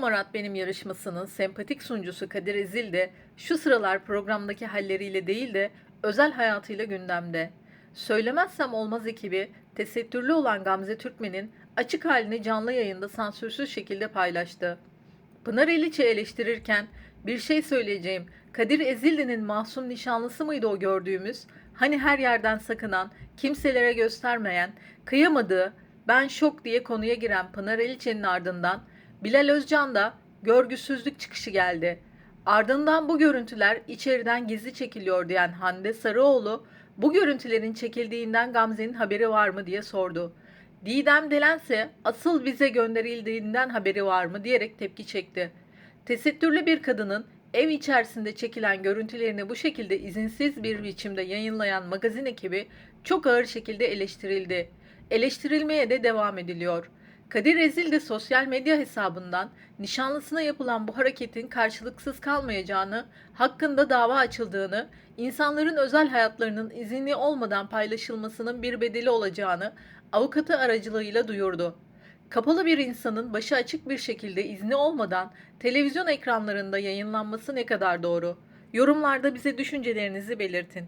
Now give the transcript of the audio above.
Hamarat Benim yarışmasının sempatik sunucusu Kadir Ezil de şu sıralar programdaki halleriyle değil de özel hayatıyla gündemde. Söylemezsem olmaz ekibi tesettürlü olan Gamze Türkmen'in açık halini canlı yayında sansürsüz şekilde paylaştı. Pınar Eliç'i eleştirirken bir şey söyleyeceğim. Kadir Ezildi'nin masum nişanlısı mıydı o gördüğümüz? Hani her yerden sakınan, kimselere göstermeyen, kıyamadığı, ben şok diye konuya giren Pınar Eliç'in ardından Bilal Özcan da görgüsüzlük çıkışı geldi. Ardından bu görüntüler içeriden gizli çekiliyor diyen Hande Sarıoğlu, bu görüntülerin çekildiğinden Gamze'nin haberi var mı diye sordu. Didem Delense asıl bize gönderildiğinden haberi var mı diyerek tepki çekti. Tesettürlü bir kadının ev içerisinde çekilen görüntülerini bu şekilde izinsiz bir biçimde yayınlayan magazin ekibi çok ağır şekilde eleştirildi. Eleştirilmeye de devam ediliyor. Kadir Ezil de sosyal medya hesabından nişanlısına yapılan bu hareketin karşılıksız kalmayacağını, hakkında dava açıldığını, insanların özel hayatlarının izinli olmadan paylaşılmasının bir bedeli olacağını avukatı aracılığıyla duyurdu. Kapalı bir insanın başı açık bir şekilde izni olmadan televizyon ekranlarında yayınlanması ne kadar doğru? Yorumlarda bize düşüncelerinizi belirtin.